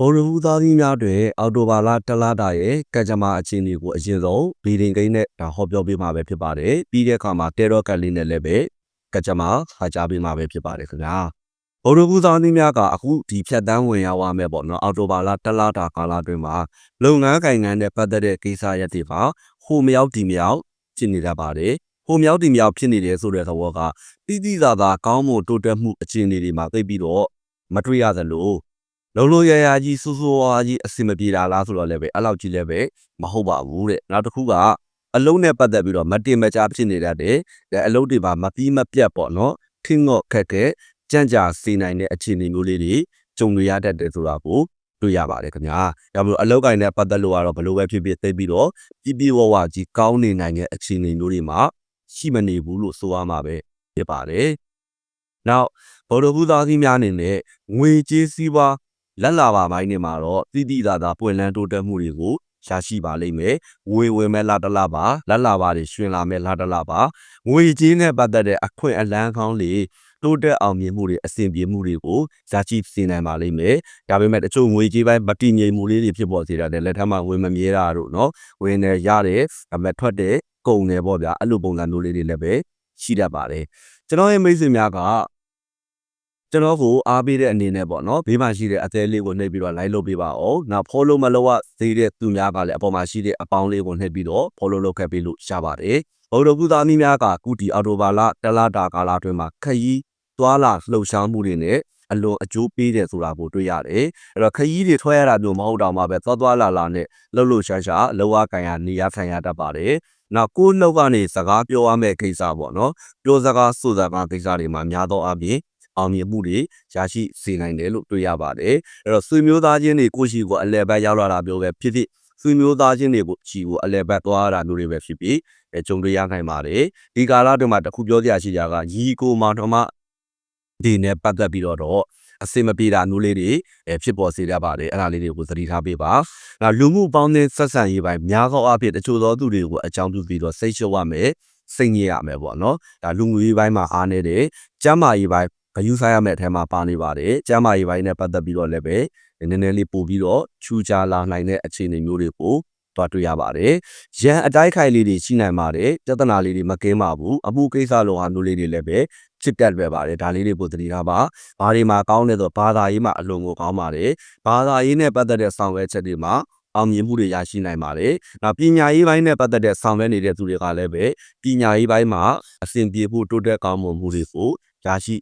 ဗုဒ္ဓဟူးသားသမီးများတွင်အော်တိုဘာလတလတာရဲ့ကကြမ္မာအခြေအနေကိုအရင်ဆုံးဗီဒီကိန်းနဲ့ဒါဟောပြောပေးမှာပဲဖြစ်ပါတယ်ပြီးတဲ့အခါမှာတဲတော့ကတ်လေးနဲ့လည်းပဲကကြမ္မာခါကြပေးမှာပဲဖြစ်ပါတယ်ခင်ဗျာဗုဒ္ဓဟူးသားသမီးများကအခုဒီဖြတ်တန်းဝင်ရောက်ရမယ်ပေါ့နော်အော်တိုဘာလတလတာကာလတွင်မှာလုပ်ငန်းကိုင်ငန်းနဲ့ပတ်သက်တဲ့ကိစ္စရပ်တွေပါဟိုမြောက်ဒီမြောက်ဖြစ်နေတတ်ပါတယ်ဟိုမြောက်ဒီမြောက်ဖြစ်နေတယ်ဆိုတဲ့သဘောကတိတိသာသာကောင်းမွန်တိုးတက်မှုအခြေအနေတွေမှာသိပြီးတော့မတွေ့ရသလို လုံးလုံးရရကြီးစူးစူးဝါးကြီးအစင်မပြေတာလားဆိုတော့လည်းပဲအဲ့လောက်ကြီးလည်းပဲမဟုတ်ပါဘူးတဲ့နောက်တစ်ခုကအလုံးနဲ့ပတ်သက်ပြီးတော့မတင်မကြားဖြစ်နေတတ်တယ်ဒါအလုံးတွေပါမပြီးမပြတ်ပေါ့နော်ထင်းငော့ခက်ခဲကြံ့ကြာစေနိုင်တဲ့အခြေအနေမျိုးလေးတွေကြုံရရတတ်တယ်ဆိုတာကိုတွေ့ရပါတယ်ခင်ဗျာဒါမျိုးအလောက်ကိုင်းနဲ့ပတ်သက်လို့ကတော့ဘယ်လိုပဲဖြစ်ဖြစ်သိပြီးတော့ပြပြဝဝကြီးကောင်းနေနိုင်တဲ့အခြေအနေမျိုးတွေမှာရှိမနေဘူးလို့ဆိုရမှာပဲဖြစ်ပါတယ်နောက်ဗုဒ္ဓဘုရားကြီးများအနေနဲ့ငွေကြေးစည်းဝါး လက်လာပါပိုင်းနေမှာတော့တိတိသာသာပွင့်လန်းတိုးတက်မှုတွေကိုရရှိပါလိမ့်မယ်။ငွေဝင်မဲ့လာတလားပါလက်လာပါတွေရှင်လာမဲ့လာတလားပါငွေကြေးနဲ့ပတ်သက်တဲ့အခွင့်အလန်းကောင်းတွေတိုးတက်အောင်မြင်မှုတွေအဆင်ပြေမှုတွေကိုရရှိစေနိုင်ပါလိမ့်မယ်။ဒါပေမဲ့တချို့ငွေကြေးပိုင်းမတည်ငြိမ်မှုလေးတွေဖြစ်ပေါ်စေတာတဲ့လက်ထက်မှာဝင်မမြဲတာတို့နော်ဝင်နေရတယ်အမထွက်တဲ့ကုန်တယ်ပေါ့ဗျာအဲ့လိုပုံစံမျိုးလေးတွေလည်းပဲရှိတတ်ပါတယ်။ကျွန်တော်ရဲ့မိတ်ဆွေများက ကျွန်တော်ကိုအားပေးတဲ့အနေနဲ့ပေါ့နော်ဘေးမှာရှိတဲ့အသေးလေးကိုနှိပ်ပြီးတော့ like လုပ်ပေးပါအောင်။နောက် follow မလုပ်ရသေးတဲ့သူများကလည်းအပေါ်မှာရှိတဲ့အပေါင်းလေးကိုနှိပ်ပြီးတော့ follow လုပ်ခဲ့ပေးလို့ရပါတယ်။ဘုဒ္ဓကုသားမီးများကကုတီအော်တိုဘာလတလတာကာလအတွင်းမှာခရီးသွားလာလှုပ်ရှားမှုတွေနဲ့အလွန်အကျိုးပေးတယ်ဆိုတာကိုတွေ့ရတယ်။အဲ့တော့ခရီးတွေထွက်ရတာမျိုးမဟုတ်တော့မှပဲသွားသွားလာလာနဲ့လှုပ်လှုပ်ရှားရှားလောကကန်ရနေရထိုင်ရတတ်ပါတယ်။နောက်ကိုယ်နှုတ်ကနေစကားပြောရမယ့်ကိစ္စပေါ့နော်။ပြောစကားဆိုစကားကိစ္စတွေမှာများသောအားဖြင့် အောင်မြင်မှုတွေရရှိစေနိုင်တယ်လို့တွေ့ရပါတယ်အဲ့တော့ဆွေမျိုးသားချင်းတွေကိုရှိကိုအလဲဘက်ရောက်လာတာမျိုးပဲဖြစ်ဖြစ်ဆွေမျိုးသားချင်းတွေကိုချီကိုအလဲဘက်သွားရတာမျိုးတွေပဲဖြစ်ဖြစ်အဲကြုံတွေ့ရနိုင်ပါတယ်ဒီကာလအတွင်းမှာတစ်ခုပြောစရာရှိကြကညီကိုမောင်တော်မဒီနဲ့ပတ်သက်ပြီးတော့တော့အစင်မပြေတာမျိုးလေးတွေအဲဖြစ်ပေါ်စေရပါတယ်အဲ့ဒါလေးတွေကိုသတိထားပေးပါ။နောက်လူမှုပေါင်းသင်းဆက်ဆံရေးပိုင်းများသောအားဖြင့်တချို့သောသူတွေကိုအကြောင်းပြုပြီးတော့စိတ်ရှုပ်ရမယ်စိတ်ညစ်ရမယ်ပေါ့နော်။ဒါလူမှုရေးပိုင်းမှာအားနေတယ်။ကျမ်းမာရေးပိုင်း ဂယူဆိုင်ရမယ့်အထက်မှာပါနေပါတယ်။ကျမ်းမာရေးပိုင်းနဲ့ပတ်သက်ပြီးတော့လည်းပဲနည်းနည်းလေးပို့ပြီးတော့ချူချာလာနိုင်တဲ့အခြေအနေမျိုးတွေကိုတွားတွေ့ရပါတယ်။ရန်အတိုက်ခိုက်လေးတွေရှိနိုင်ပါတယ်။ပြဿနာလေးတွေမကင်းပါဘူး။အမှုကိစ္စလိုဟာမျိုးလေးတွေလည်းပဲချစ်တက်ပဲပါတယ်။ဒါလေးတွေပို့တတိထားပါ။ဘာတွေမှာကောင်းလဲဆိုဘာသာရေးမှာအလွန်ကိုကောင်းပါတယ်။ဘာသာရေးနဲ့ပတ်သက်တဲ့ဆောင်ရွက်ချက်တွေမှာအောင်မြင်မှုတွေရရှိနိုင်ပါတယ်။နောက်ပညာရေးပိုင်းနဲ့ပတ်သက်တဲ့ဆောင်ရွက်နေတဲ့သူတွေကလည်းပဲပညာရေးပိုင်းမှာအဆင်ပြေဖို့တိုးတက်ကောင်းမွန်မှုတွေကိုရရှိ